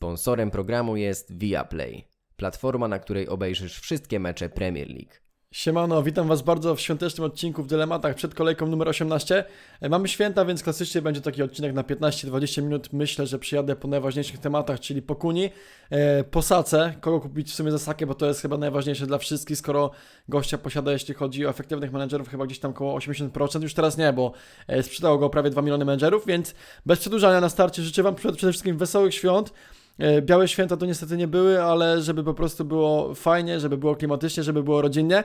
Sponsorem programu jest Viaplay, platforma, na której obejrzysz wszystkie mecze Premier League. Siemano, witam Was bardzo w świątecznym odcinku w Dylematach przed kolejką numer 18. E, Mamy święta, więc klasycznie będzie taki odcinek na 15-20 minut. Myślę, że przyjadę po najważniejszych tematach, czyli po Kuni, e, po kogo kupić w sumie za Sakę, bo to jest chyba najważniejsze dla wszystkich, skoro gościa posiada, jeśli chodzi o efektywnych menedżerów, chyba gdzieś tam około 80%, już teraz nie, bo e, sprzedało go prawie 2 miliony menedżerów, więc bez przedłużania na starcie życzę Wam przede wszystkim wesołych świąt. E, Białe święta to niestety nie były, ale żeby po prostu było fajnie, żeby było klimatycznie, żeby było rodzinnie.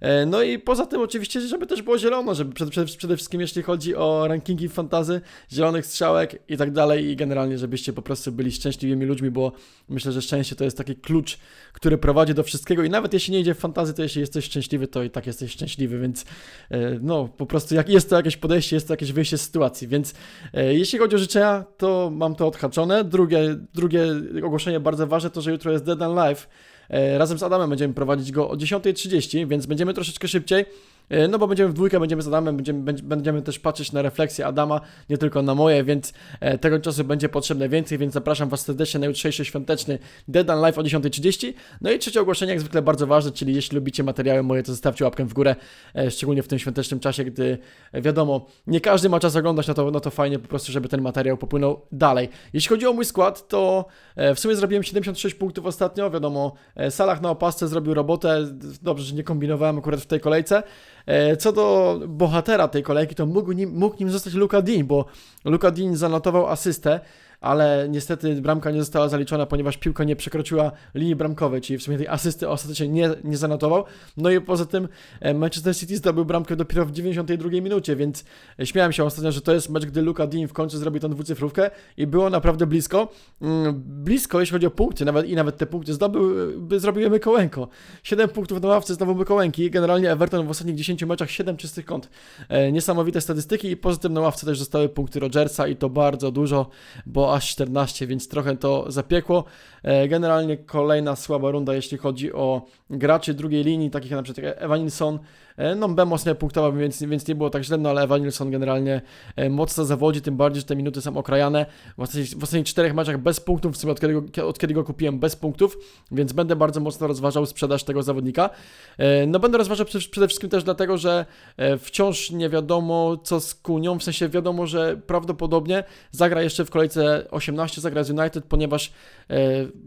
E, No i poza tym oczywiście, żeby też było zielono, żeby przede, przede, wszystkim jeśli chodzi o rankingi fantazy, zielonych strzałek i tak dalej i generalnie, żebyście po prostu byli szczęśliwymi ludźmi, bo myślę, że szczęście to jest taki klucz, który prowadzi do wszystkiego i nawet jeśli nie idzie w fantazy, to jeśli jesteś szczęśliwy, to i tak jesteś szczęśliwy, więc e, no po prostu jak jest to jakieś podejście, jest to jakieś wyjście z sytuacji, więc e, jeśli chodzi o życzenia, to mam to odhaczone. Drugie, drugie ogłoszenie bardzo ważne to, że jutro jest Dead and Live. E, Razem z Adamem będziemy prowadzić go o 10.30, więc będziemy troszeczkę szybciej. E, No bo będziemy w dwójkę, będziemy z Adamem, będziemy, będ- będziemy też patrzeć na refleksje Adama, nie tylko na moje, więc e, tego czasu będzie potrzebne więcej, więc zapraszam Was serdecznie na jutrzejszy świąteczny Dead and Live o 10.30. No i trzecie ogłoszenie, jak zwykle bardzo ważne, czyli jeśli lubicie materiały moje, to zostawcie łapkę w górę, e, szczególnie w tym świątecznym czasie, gdy wiadomo, nie każdy ma czas oglądać, no to, no to fajnie po prostu, żeby ten materiał popłynął dalej. Jeśli chodzi o mój skład, to w sumie zrobiłem 76 punktów ostatnio, wiadomo, Salah na opasce zrobił robotę, dobrze, że nie kombinowałem akurat w tej kolejce. E, Co do bohatera tej kolejki, to mógł nim, mógł nim zostać Luka Dean, bo Luka Dean zanotował asystę, ale niestety bramka nie została zaliczona, ponieważ piłka nie przekroczyła linii bramkowej, czyli w sumie tej asysty ostatecznie nie, nie zanotował. No i poza tym e, Manchester City zdobył bramkę dopiero w 92 minucie, więc e, śmiałem się ostatnio, że to jest mecz, gdy Luka Dean w końcu zrobił tą dwucyfrówkę i było naprawdę blisko. Mm, Blisko, jeśli chodzi o punkty, nawet i nawet te punkty zdobył, e, by zrobiły Mykołęko. 7 punktów na ławce znowu Mykołęki. Generalnie Everton w ostatnich 10 meczach 7 czystych kąt. Niesamowite statystyki i poza tym na ławce też zostały punkty Rogersa i to bardzo dużo, bo aż 14, więc trochę to zapiekło. E, generalnie kolejna słaba runda, jeśli chodzi o graczy drugiej linii, takich jak na przykład Evanilson. E, no Bemos nie punktował, więc, więc nie było tak źle, no ale Evanilson generalnie e, mocno zawodzi, tym bardziej, że te minuty są okrajane. W ostatnich, w ostatnich czterech meczach bez punktów, w sumie od kiedy, go, od kiedy go kupiłem bez punktów, więc będę bardzo mocno rozważał sprzedaż tego zawodnika. E, No będę rozważał przede wszystkim też dlatego, że wciąż nie wiadomo co z Kunią, w sensie wiadomo, że prawdopodobnie zagra jeszcze w kolejce 18, zagra z United, ponieważ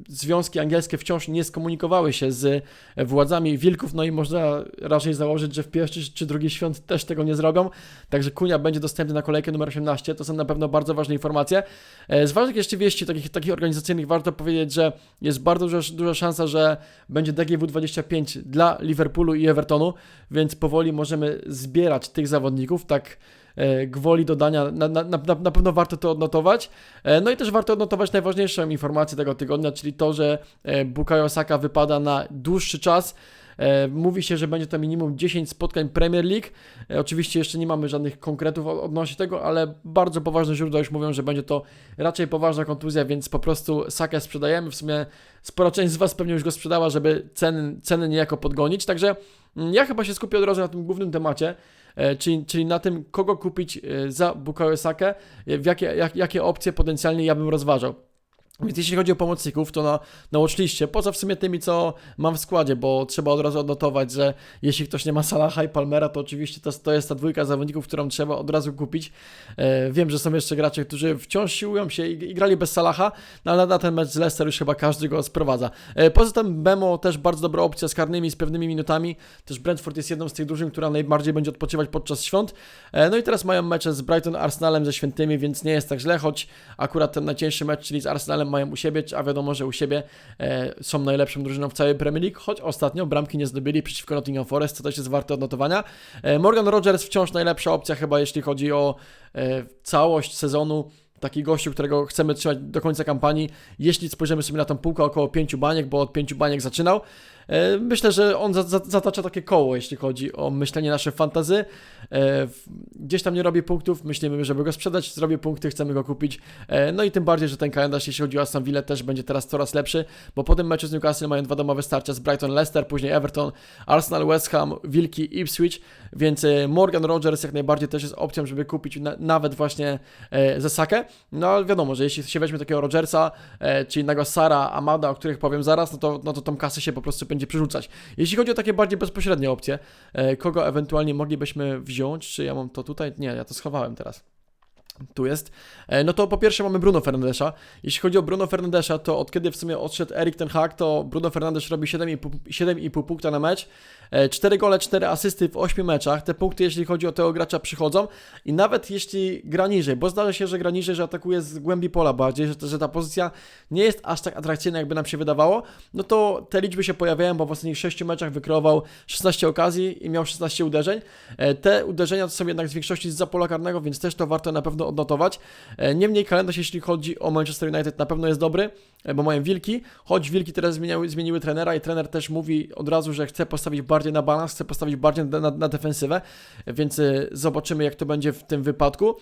związki angielskie wciąż nie skomunikowały się z władzami Wilków, no i można raczej założyć, że w pierwszy czy drugi świąt też tego nie zrobią, także Kunia będzie dostępny na kolejkę numer 18, to są na pewno bardzo ważne informacje. E, Z ważnych jeszcze wieści takich, takich organizacyjnych warto powiedzieć, że jest bardzo duża, duża szansa, że będzie DGW 25 dla Liverpoolu i Evertonu, więc powoli możemy zbierać tych zawodników, tak e, gwoli dodania, na, na, na, na pewno warto to odnotować. E, No i też warto odnotować najważniejszą informację tego tygodnia, czyli to, że Bukayo Saka wypada na dłuższy czas. E, Mówi się, że będzie to minimum 10 spotkań Premier League. E, Oczywiście jeszcze nie mamy żadnych konkretów od- odnośnie tego, ale bardzo poważne źródła już mówią, że będzie to raczej poważna kontuzja, więc po prostu Sakę sprzedajemy. W sumie spora część z Was pewnie już go sprzedała, żeby ceny, ceny niejako podgonić. Także mm, ja chyba się skupię od razu na tym głównym temacie, e, czyli, czyli na tym, kogo kupić za Bukayo Sakę, jakie, jak, jakie opcje potencjalnie ja bym rozważał. Więc jeśli chodzi o pomocników, to na, na watchliście, poza w sumie tymi, co mam w składzie, bo trzeba od razu odnotować, że jeśli ktoś nie ma Salaha i Palmera, to oczywiście to, to jest ta dwójka zawodników, którą trzeba od razu kupić. E, wiem, że są jeszcze gracze, którzy wciąż siłują się i, i grali bez Salaha, no ale na ten mecz z Leicester już chyba każdy go sprowadza. E, poza tym Bemo też bardzo dobra opcja z karnymi, z pewnymi minutami. Też Brentford jest jedną z tych drużyn, która najbardziej będzie odpoczywać podczas świąt. E, no i teraz mają mecze z Brighton, Arsenalem, ze Świętymi, więc nie jest tak źle, choć akurat ten najcięższy mecz, czyli z Arsenalem mają u siebie, a wiadomo, że u siebie e, są najlepszą drużyną w całej Premier League, choć ostatnio bramki nie zdobyli przeciwko Nottingham Forest, co też jest warte odnotowania. E, Morgan Rogers wciąż najlepsza opcja chyba, jeśli chodzi o e, całość sezonu. Taki gościu, którego chcemy trzymać do końca kampanii. Jeśli spojrzymy sobie na tą półkę około pięciu baniek, bo od pięciu baniek zaczynał. E, Myślę, że on za, za, zatacza takie koło, jeśli chodzi o myślenie nasze fantazy. E, Gdzieś tam nie robi punktów, myślimy, żeby go sprzedać, zrobi punkty, chcemy go kupić. E, No i tym bardziej, że ten kalendarz, jeśli chodzi o Aston Villa, też będzie teraz coraz lepszy, bo po tym meczu z Newcastle mają dwa domowe starcia z Brighton, Leicester, później Everton, Arsenal, West Ham, Wilki, Ipswich, więc Morgan Rogers jak najbardziej też jest opcją, żeby kupić na, nawet właśnie e, za Sakę. No ale wiadomo, że jeśli się weźmie takiego Rogersa, czy innego Sara, Amada, o których powiem zaraz, no to, no to tą kasę się po prostu będzie przerzucać. Jeśli chodzi o takie bardziej bezpośrednie opcje, e, kogo ewentualnie moglibyśmy wziąć, czy ja mam to tutaj? Nie, ja to schowałem teraz. Tu jest. E, No to po pierwsze mamy Bruno Fernandesza. Jeśli chodzi o Bruno Fernandesza, to od kiedy w sumie odszedł Erik Ten Hag, to Bruno Fernandes robi 7,5 7,5 punkta na mecz. 4 gole, 4 asysty w 8 meczach. Te punkty, jeśli chodzi o tego gracza, przychodzą. I nawet jeśli gra niżej, bo zdarza się, że gra niżej, że atakuje z głębi pola bardziej, że, że ta pozycja nie jest aż tak atrakcyjna, jakby nam się wydawało, no to te liczby się pojawiają, bo w ostatnich 6 meczach wykreował 16 okazji i miał 16 uderzeń. E, Te uderzenia to są jednak z większości z pola karnego, więc też to warto na pewno odnotować. E, Niemniej kalendarz, jeśli chodzi o Manchester United, na pewno jest dobry, e, bo mają wilki, choć wilki teraz zmieniały, zmieniły trenera i trener też mówi od razu, że chce postawić bardziej na balans, chce postawić bardziej na, na, defensywę, więc e, zobaczymy jak to będzie w tym wypadku.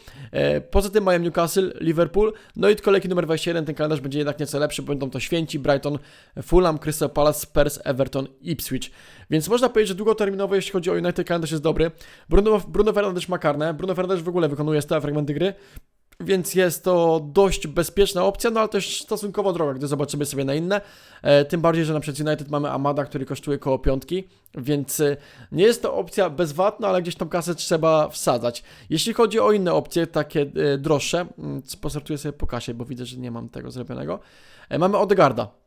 Poza tym mają Newcastle, Liverpool, no i kolejki numer 21, ten kalendarz będzie jednak nieco lepszy, będą to Święci, Brighton, Fulham, Crystal Palace, Spurs, Everton, Ipswich. Więc można powiedzieć, że długoterminowo, jeśli chodzi o United, kalendarz jest dobry. Bruno, Bruno Fernandes ma karne, Bruno Fernandes w ogóle wykonuje stałe fragmenty gry, więc jest to dość bezpieczna opcja, no ale też stosunkowo droga, gdy zobaczymy sobie na inne. E, tym bardziej, że na przykład United mamy Amada, który kosztuje koło piątki, więc e, nie jest to opcja bezwatna, ale gdzieś tą kasę trzeba wsadzać. Jeśli chodzi o inne opcje, takie e, droższe, mm, posortuję sobie po kasie, bo widzę, że nie mam tego zrobionego. Mamy Odegarda.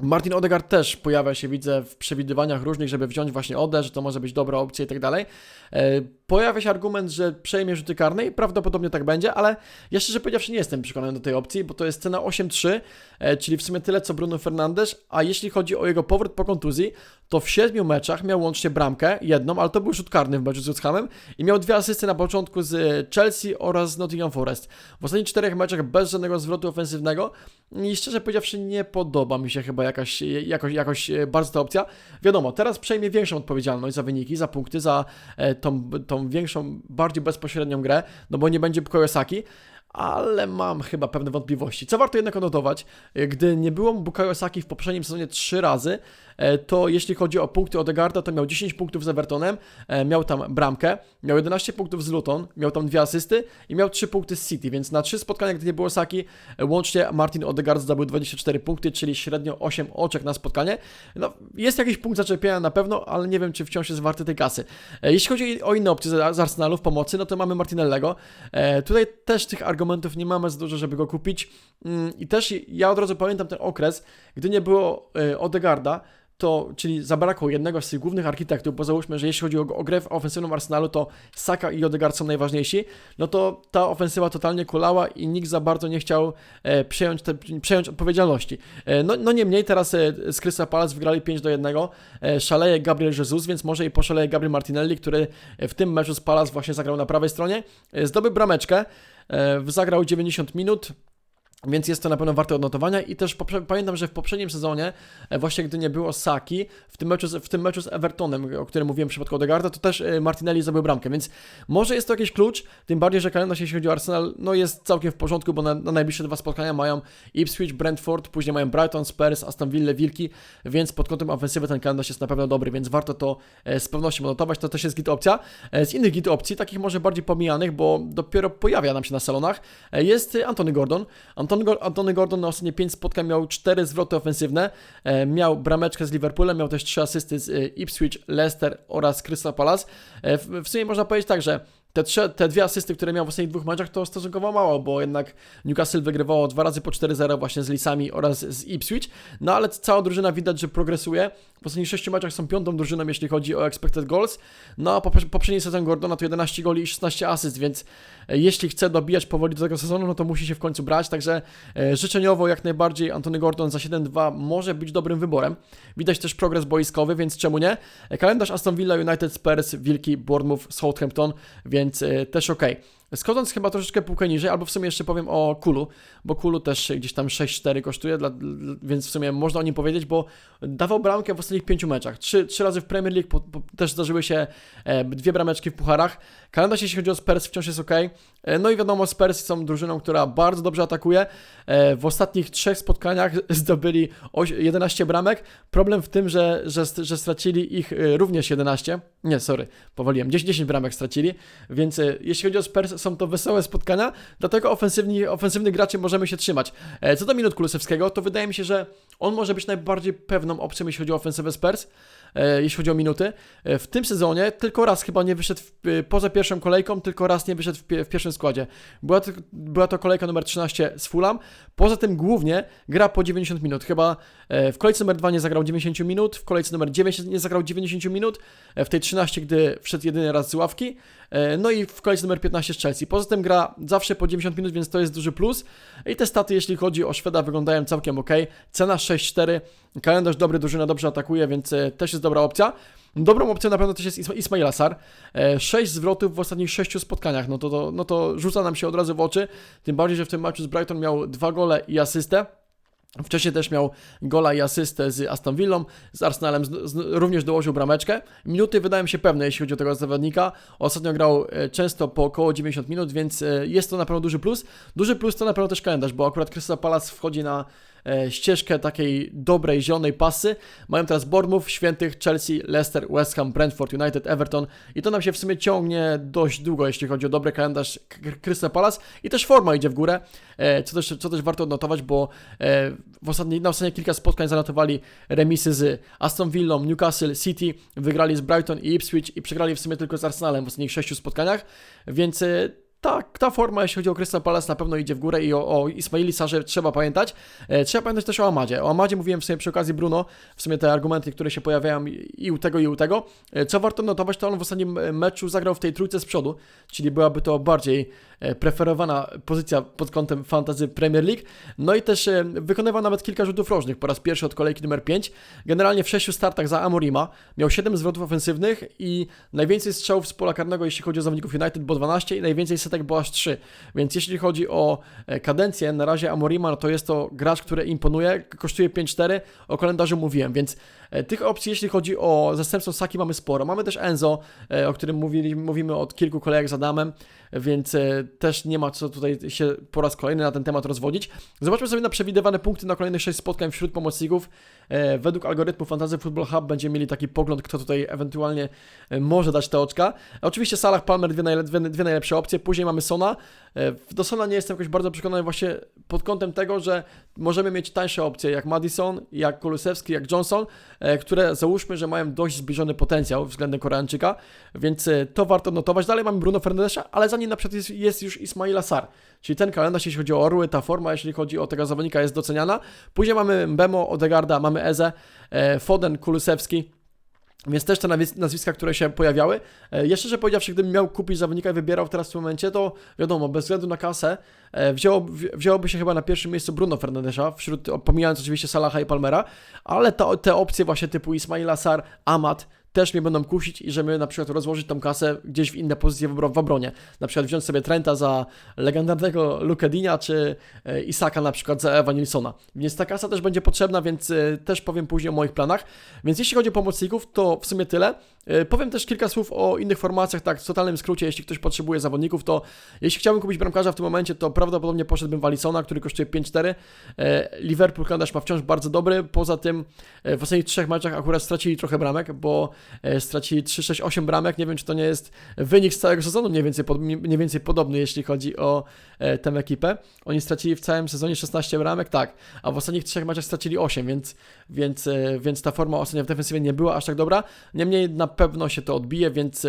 Martin Odegaard też pojawia się, widzę, w przewidywaniach różnych, żeby wziąć właśnie Ode, że to może być dobra opcja i tak dalej. E, Pojawia się argument, że przejmie rzuty karne i prawdopodobnie tak będzie, ale ja szczerze powiedziawszy nie jestem przekonany do tej opcji, bo to jest cena 8-3, e, czyli w sumie tyle co Bruno Fernandes, a jeśli chodzi o jego powrót po kontuzji, to w siedmiu meczach miał łącznie bramkę, jedną, ale to był rzut karny w meczu z West Hamem i miał dwie asysty na początku z e, Chelsea oraz Nottingham Forest. W ostatnich czterech meczach bez żadnego zwrotu ofensywnego i szczerze powiedziawszy nie podoba mi się chyba jakaś, jakoś, jakoś e, bardzo ta opcja. Wiadomo, teraz przejmie większą odpowiedzialność za wyniki, za punkty, za e, tą, tą większą, bardziej bezpośrednią grę, no bo nie będzie Bukayo Saki, ale mam chyba pewne wątpliwości. Co warto jednak odnotować, e, gdy nie było Bukayo Saki w poprzednim sezonie trzy razy, to jeśli chodzi o punkty Odegarda, to miał 10 punktów z Evertonem, e, miał tam bramkę, miał 11 punktów z Luton, miał tam dwie asysty i miał 3 punkty z City, więc na trzy spotkania, gdy nie było Saki, e, łącznie Martin Odegaard zdobył 24 punkty, czyli średnio 8 oczek na spotkanie. No, jest jakiś punkt zaczepienia na pewno, ale nie wiem, czy wciąż jest warty tej kasy. E, Jeśli chodzi o inne opcje z Arsenalu w pomocy, no to mamy Martinellego. E, Tutaj też tych argumentów nie mamy za dużo, żeby go kupić. Mm, I też ja od razu pamiętam ten okres, gdy nie było e, Odegarda, to, czyli zabrakło jednego z tych głównych architektów, bo załóżmy, że jeśli chodzi o, o grę ofensywną Arsenalu, to Saka i Odegaard są najważniejsi, no to ta ofensywa totalnie kulała i nikt za bardzo nie chciał e, przejąć, te, przejąć odpowiedzialności. E, no, no niemniej teraz e, z Crystal Palace wygrali 5 do 1, e, szaleje Gabriel Jesus, więc może i poszaleje Gabriel Martinelli, który w tym meczu z Palace właśnie zagrał na prawej stronie, e, zdobył brameczkę, e, zagrał 90 minut, więc jest to na pewno warte odnotowania i też pamiętam, że w poprzednim sezonie, e, właśnie gdy nie było Saki, w tym meczu w tym meczu z Evertonem, o którym mówiłem w przypadku Odegaarda, to też e, Martinelli zdobył bramkę, więc może jest to jakiś klucz, tym bardziej, że kalendarz jeśli chodzi o Arsenal, no jest całkiem w porządku, bo na, na najbliższe dwa spotkania mają Ipswich, Brentford, później mają Brighton, Spurs, Aston Villa, Wilki, więc pod kątem ofensywy ten kalendarz jest na pewno dobry, więc warto to e, z pewnością odnotować, to też jest git opcja. Z innych git opcji, takich może bardziej pomijanych, bo dopiero pojawia nam się na salonach, jest Antony Gordon. Antony, Go- Antony Gordon na ostatnie 5 spotkań miał 4 zwroty ofensywne, e, miał brameczkę z Liverpoolem, miał też 3 asysty z e, Ipswich, Leicester oraz Crystal Palace. E, W, sumie można powiedzieć tak, że te, trze, te dwie asysty, które miał w ostatnich dwóch meczach, to stosunkowo mało, bo jednak Newcastle wygrywało dwa razy po 4-0 właśnie z Lisami oraz z Ipswich. No ale cała drużyna widać, że progresuje. Ostatnich sześciu meczach są piątą drużyną, jeśli chodzi o expected goals. No a poprze- poprzedni sezon Gordona to 11 goli i 16 asyst, więc e, jeśli chce dobijać powoli do tego sezonu, no to musi się w końcu brać. Także e, życzeniowo jak najbardziej Antony Gordon za 7-2 może być dobrym wyborem. Widać też progres boiskowy, więc czemu nie? E, Kalendarz Aston Villa, United, Spurs, Wilki, Bournemouth, Southampton, więc też ok. Schodząc chyba troszeczkę półkę niżej, albo w sumie jeszcze powiem o Kulu, bo Kulu też gdzieś tam 6-4 kosztuje, dla, więc w sumie można o nim powiedzieć, bo dawał bramkę w ostatnich pięciu meczach. Trzy, trzy razy w Premier League, po, po, też zdarzyły się e, dwie brameczki w pucharach. Kalendarz jeśli chodzi o Spurs wciąż jest ok. E, no i wiadomo, Spurs są drużyną, która bardzo dobrze atakuje. E, w ostatnich trzech spotkaniach zdobyli oś- 11 bramek. Problem w tym, że, że, że stracili ich e, również 11. Nie, sorry, powoliłem. 10, 10 bramek stracili, więc e, jeśli chodzi o Spurs, są to wesołe spotkania, dlatego ofensywni, ofensywnych graczy możemy się trzymać. E, Co do minut Kulusewskiego, to wydaje mi się, że on może być najbardziej pewną opcją, jeśli chodzi o ofensywę Spurs, jeśli chodzi o minuty. E, W tym sezonie tylko raz chyba nie wyszedł w, e, poza pierwszą kolejką, tylko raz nie wyszedł w, w pierwszym składzie. Była to, była to kolejka numer 13 z Fulham. Poza tym głównie gra po 90 minut. Chyba e, w kolejce numer 2 nie zagrał 90 minut, w kolejce numer 9 nie zagrał 90 minut, e, w tej 13, gdy wszedł jedyny raz z ławki. E, No i w kolejce numer 15 z Chelsea. Poza tym gra zawsze po 90 minut, więc to jest duży plus. I te staty, jeśli chodzi o Szweda, wyglądają całkiem ok. Cena 6-4, kalendarz dobry, drużyna dobrze atakuje, więc e, też jest dobra opcja. Dobrą opcją na pewno też jest Isma- Ismail Assar. 6 zwrotów w ostatnich 6 spotkaniach, no to, to, no to rzuca nam się od razu w oczy. Tym bardziej, że w tym meczu z Brighton miał dwa gole i asystę. Wcześniej też miał gola i asystę z Aston Villą, z Arsenalem z, z, również dołożył brameczkę. Minuty wydają się pewne, jeśli chodzi o tego zawodnika. Ostatnio grał e, często po około 90 minut, więc e, jest to na pewno duży plus. Duży plus to na pewno też kalendarz, bo akurat Crystal Palace wchodzi na e, ścieżkę takiej dobrej, zielonej pasy. Mają teraz Bournemouth, Świętych, Chelsea, Leicester, West Ham, Brentford, United, Everton. I to nam się w sumie ciągnie dość długo, jeśli chodzi o dobry kalendarz Crystal Palace. I też forma idzie w górę, e, co też, co też warto odnotować, bo e, w ostatnich, na ostatnie kilka spotkań zanotowali remisy z Aston Villą, Newcastle, City, wygrali z Brighton i Ipswich i przegrali w sumie tylko z Arsenalem w ostatnich sześciu spotkaniach, więc e, ta, ta forma, jeśli chodzi o Crystal Palace, na pewno idzie w górę i o, o Ismaili Sarze trzeba pamiętać. E, trzeba pamiętać też o Amadzie. O Amadzie mówiłem w sumie przy okazji Bruno, w sumie te argumenty, które się pojawiają i, u tego, i u tego. E, co warto notować, to on w ostatnim e, meczu zagrał w tej trójce z przodu, czyli byłaby to bardziej preferowana pozycja pod kątem fantasy Premier League. No i też wykonywał nawet kilka rzutów rożnych po raz pierwszy od kolejki numer 5. Generalnie w sześciu startach za Amorima miał 7 zwrotów ofensywnych i najwięcej strzałów z pola karnego, jeśli chodzi o zawodników United, było 12 i najwięcej setek było aż 3. Więc jeśli chodzi o e, kadencję, na razie Amorima, to jest to gracz, który imponuje, kosztuje 5-4, o kalendarzu mówiłem, więc tych opcji, jeśli chodzi o zastępstwo Saki mamy sporo. Mamy też Enzo, e, o którym mówili, mówimy od kilku kolejek z Adamem, więc e, też nie ma co tutaj się po raz kolejny na ten temat rozwodzić. Zobaczmy sobie na przewidywane punkty na kolejnych 6 spotkań wśród pomocników. E, Według algorytmu Fantasy Football Hub będziemy mieli taki pogląd, kto tutaj ewentualnie e, może dać te oczka. Oczywiście Salah, Palmer, dwie, najle dwie, dwie najlepsze opcje. Później mamy Sona. E, Do Sona nie jestem jakoś bardzo przekonany właśnie pod kątem tego, że możemy mieć tańsze opcje jak Madison, jak Kulusewski, jak Johnson, e, które załóżmy, że mają dość zbliżony potencjał względem Koreańczyka, więc e, to warto notować. Dalej mamy Bruno Fernandesza, ale za nim na przykład jest, jest już Ismail Assar, czyli ten kalendarz, jeśli chodzi o orły, ta forma, jeśli chodzi o tego zawodnika jest doceniana. Później mamy Mbemo, Odegarda, mamy Eze, e, Foden, Kulusewski, więc też te nazwis- nazwiska, które się pojawiały. E, Jeszcze, że powiedziawszy, gdybym miał kupić zawodnika i wybierał teraz w tym momencie, to wiadomo, bez względu na kasę, e, wzięło, wzi- wzięłoby się chyba na pierwszym miejscu Bruno Fernandesza, wśród, pomijając oczywiście Salaha i Palmera, ale ta, te opcje właśnie typu Ismail Assar, Amat, też mnie będą kusić i żeby na przykład rozłożyć tą kasę gdzieś w inne pozycje w, obro- w obronie. Na przykład wziąć sobie Trenta za legendarnego Lukedina, czy e, Isaka na przykład za Ewa Nilsona. Więc ta kasa też będzie potrzebna, więc e, też powiem później o moich planach. Więc jeśli chodzi o pomocników, to w sumie tyle. E, Powiem też kilka słów o innych formacjach, tak w totalnym skrócie, jeśli ktoś potrzebuje zawodników, to jeśli chciałbym kupić bramkarza w tym momencie, to prawdopodobnie poszedłbym w Alisona, który kosztuje 5-4. E, Liverpool kalendarz ma wciąż bardzo dobry, poza tym w ostatnich trzech meczach akurat stracili trochę bramek, bo e, stracili 3-6-8 bramek, nie wiem czy to nie jest wynik z całego sezonu mniej więcej, mniej więcej podobny, jeśli chodzi o e, tę ekipę. Oni stracili w całym sezonie 16 bramek, tak, a w ostatnich trzech meczach stracili 8, więc, więc, e, więc ta forma ostatnio w defensywie nie była aż tak dobra. Niemniej na pewno się to odbije, więc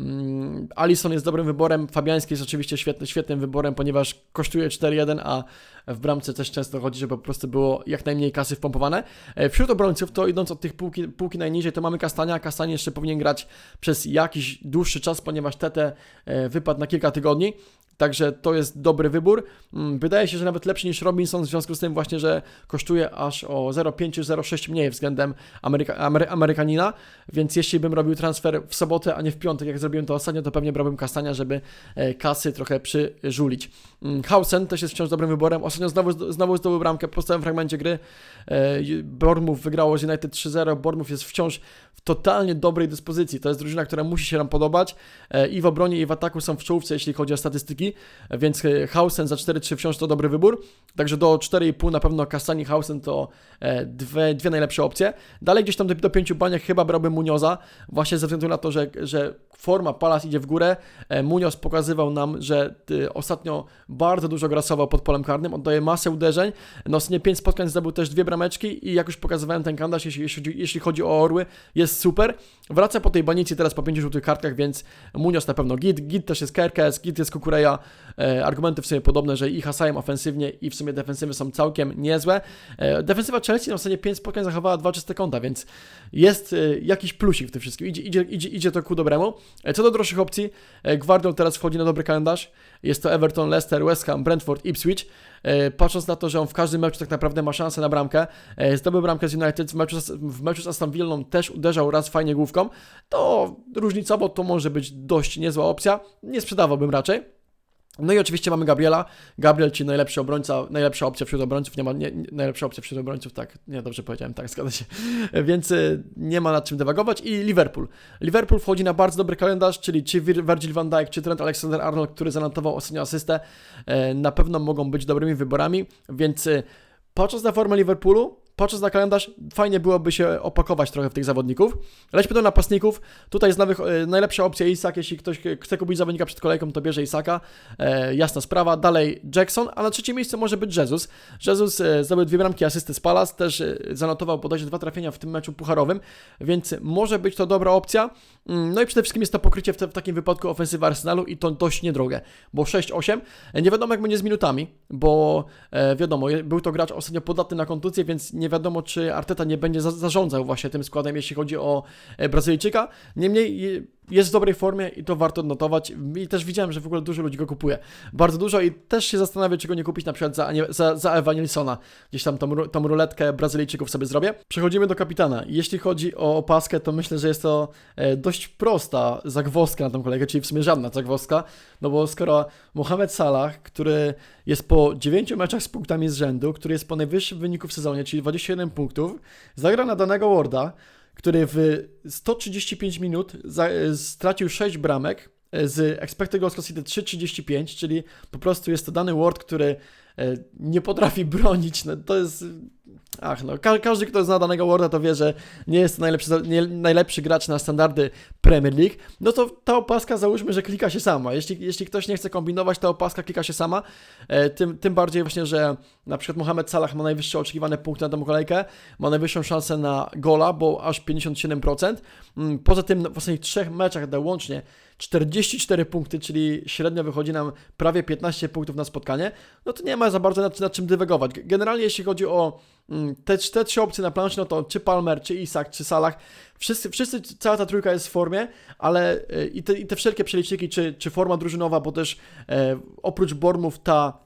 mm, Alisson jest dobrym wyborem, Fabiański jest oczywiście świetny, świetnym wyborem, ponieważ kosztuje 4-1, a w bramce też często chodzi, żeby po prostu było jak najmniej kasy wpompowane. E, Wśród obrońców, to idąc od tych półki, półki najniżej, to mamy Kastania. Kastanie jeszcze powinien grać przez jakiś dłuższy czas, ponieważ Tete e, wypadł na kilka tygodni. Także to jest dobry wybór. Mm, Wydaje się, że nawet lepszy niż Robinson, w związku z tym właśnie, że kosztuje aż o 0,5-0,6 mniej względem Ameryka, Amery, Amerykanina, więc jeśli bym robił transfer w sobotę, a nie w piątek, jak zrobiłem to ostatnio, to pewnie brałbym Kastania, żeby e, kasy trochę przyżulić. Mm, Hausen też jest wciąż dobrym wyborem. Ostatnio znowu, znowu zdobył bramkę w podstawowym fragmencie gry. E, Bournemouth wygrało z United 3-0. Bournemouth jest wciąż w totalnie dobrej dyspozycji. To jest drużyna, która musi się nam podobać e, i w obronie i w ataku są w czołówce, jeśli chodzi o statystyki, więc e, Hausen za 4-3 wciąż to dobry wybór. Także do 4,5 na pewno Kastani Hausen to e, dwie, dwie najlepsze opcje. Dalej gdzieś tam do, do pięciu baniach chyba brałbym Munioza, właśnie ze względu na to, że, że forma Palas idzie w górę. E, Munioz pokazywał nam, że ostatnio bardzo dużo grasował pod polem karnym, oddaje masę uderzeń. Na ostatnie 5 spotkań zdobył też dwie brameczki i jak już pokazywałem ten kalendarz, jeśli, jeśli, jeśli chodzi o Orły, jest super. Wraca po tej banicy teraz po 5 żółtych kartkach, więc Munioz na pewno git, git też jest Kerkes, git jest Kukureja. E, argumenty w sumie podobne, że i Hasajem ofensywnie i w sumie defensywy są całkiem niezłe. E, defensywa Chelsea na ostatnie 5 spotkań zachowała dwa czyste konta, więc jest e, jakiś plusik w tym wszystkim. Idzie, idzie, idzie, idzie to ku dobremu. Co do droższych opcji, Guardiol teraz wchodzi na dobry kalendarz. Jest to Everton, Leicester, West Ham, Brentford, Ipswich. Patrząc na to, że on w każdym meczu tak naprawdę ma szansę na bramkę, zdobył bramkę z United, w meczu, w meczu z Aston Villą też uderzał raz fajnie główką, to różnicowo to może być dość niezła opcja. Nie sprzedawałbym raczej. No i oczywiście mamy Gabriela. Gabriel, czyli najlepszy obrońca, najlepsza opcja wśród obrońców. Nie ma, nie, najlepsza opcja wśród obrońców, tak, nie, dobrze powiedziałem, tak, zgadza się. Więc y, nie ma nad czym dywagować. I Liverpool. Liverpool wchodzi na bardzo dobry kalendarz, czyli czy Vir- Virgil van Dijk, czy Trent Alexander-Arnold, który zanotował ostatnią asystę, e, na pewno mogą być dobrymi wyborami, więc y, patrząc na formę Liverpoolu, patrząc na kalendarz, fajnie byłoby się opakować trochę w tych zawodników. Lećmy do napastników. Tutaj z nowych e, najlepsza opcja Isak. Jeśli ktoś chce kupić zawodnika przed kolejką, to bierze Isaka. E, jasna sprawa. Dalej Jackson, a na trzecie miejsce może być Jesus. Jesus e, zdobył dwie bramki asysty z Palace, też e, zanotował bodajże dwa trafienia w tym meczu pucharowym, więc może być to dobra opcja. Mm, No i przede wszystkim jest to pokrycie w, te, w takim wypadku ofensywy Arsenalu i to dość niedrogie, bo 6-8. E, Nie wiadomo jak będzie z minutami, bo e, wiadomo, był to gracz ostatnio podatny na kontuzję, więc nie wiadomo czy Arteta nie będzie za, zarządzał właśnie tym składem, jeśli chodzi o e, Brazylijczyka. Niemniej jest w dobrej formie i to warto odnotować. I też widziałem, że w ogóle dużo ludzi go kupuje. Bardzo dużo i też się zastanawiam, czy go nie kupić na przykład za, za, za Ewa. Gdzieś tam tą, tą ruletkę Brazylijczyków sobie zrobię. Przechodzimy do kapitana. Jeśli chodzi o opaskę, to myślę, że jest to e, dość prosta zagwozdka na tą kolegę, czyli w sumie żadna zagwozdka, no bo skoro Mohamed Salah, który jest po 9 meczach z punktami z rzędu, który jest po najwyższym wyniku w sezonie, czyli 21 punktów, zagra na danego Warda, który w 135 minut e, stracił 6 bramek e, z expected goals City 3,35, czyli po prostu jest to dany Ward, który e, nie potrafi bronić. No, to jest. Ach, no, ka każdy, kto zna danego Warda, to wie, że nie jest to najlepszy, nie, najlepszy gracz na standardy Premier League. No to ta opaska, załóżmy, że klika się sama. Jeśli, jeśli ktoś nie chce kombinować, ta opaska klika się sama. E, tym, tym bardziej właśnie, że na przykład Mohamed Salah ma najwyższe oczekiwane punkty na tę kolejkę, ma najwyższą szansę na gola, bo aż 57%. Mm, Poza tym w ostatnich trzech meczach dał łącznie 44 punkty, czyli średnio wychodzi nam prawie 15 punktów na spotkanie, no to nie ma za bardzo nad, nad czym dywagować. Generalnie jeśli chodzi o mm, te, te trzy opcje na planszy, no to czy Palmer, czy Isak, czy Salah, wszyscy, wszyscy cała ta trójka jest w formie, ale y, i te, i te wszelkie przeliczniki, czy, czy forma drużynowa, bo też e, oprócz Bormów ta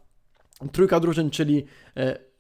trójka drużyn, czyli e,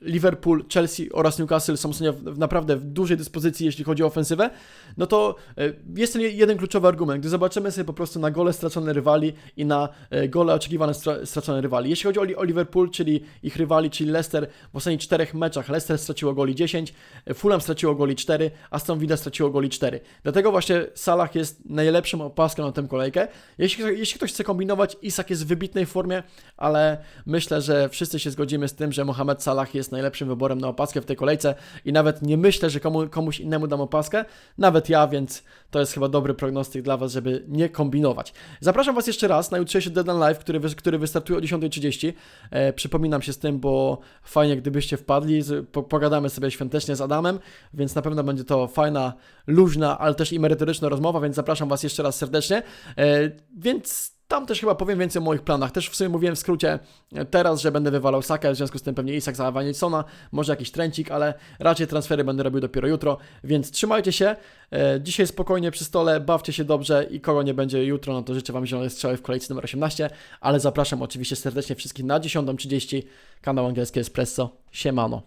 Liverpool, Chelsea oraz Newcastle są w, naprawdę w dużej dyspozycji, jeśli chodzi o ofensywę, no to e, jest ten je- jeden kluczowy argument. Gdy zobaczymy sobie po prostu na gole stracone rywali i na e, gole oczekiwane stra- stracone rywali. Jeśli chodzi o, Li- o Liverpool, czyli ich rywali, czyli Leicester, w ostatnich czterech meczach Leicester straciło goli 10, e, Fulham straciło goli 4, Aston Villa straciło goli 4. Dlatego właśnie Salah jest najlepszą opaską na tę kolejkę. Jeśli, jeśli ktoś chce kombinować, Isak jest w wybitnej formie, ale myślę, że wszyscy się zgodzimy z tym, że Mohamed Salah jest najlepszym wyborem na opaskę w tej kolejce i nawet nie myślę, że komu, komuś innemu dam opaskę, nawet ja, więc to jest chyba dobry prognostyk dla Was, żeby nie kombinować. Zapraszam Was jeszcze raz na jutrzejszy Deadline Live, który, który wystartuje o 10.30. E, przypominam się z tym, bo fajnie gdybyście wpadli, z, po, pogadamy sobie świątecznie z Adamem, więc na pewno będzie to fajna, luźna, ale też i merytoryczna rozmowa, więc zapraszam Was jeszcze raz serdecznie. E, więc tam też chyba powiem więcej o moich planach. Też w sumie mówiłem w skrócie e, teraz, że będę wywalał Saka, w związku z tym pewnie Isak za Evanilsona, może jakiś trencik, ale raczej transfery będę robił dopiero jutro, więc trzymajcie się. E, Dzisiaj spokojnie przy stole, bawcie się dobrze i kogo nie będzie jutro, no to życzę Wam zielonej strzały w kolejce numer 18, ale zapraszam oczywiście serdecznie wszystkich na 10.30, kanał Angielskie Espresso. Siemano.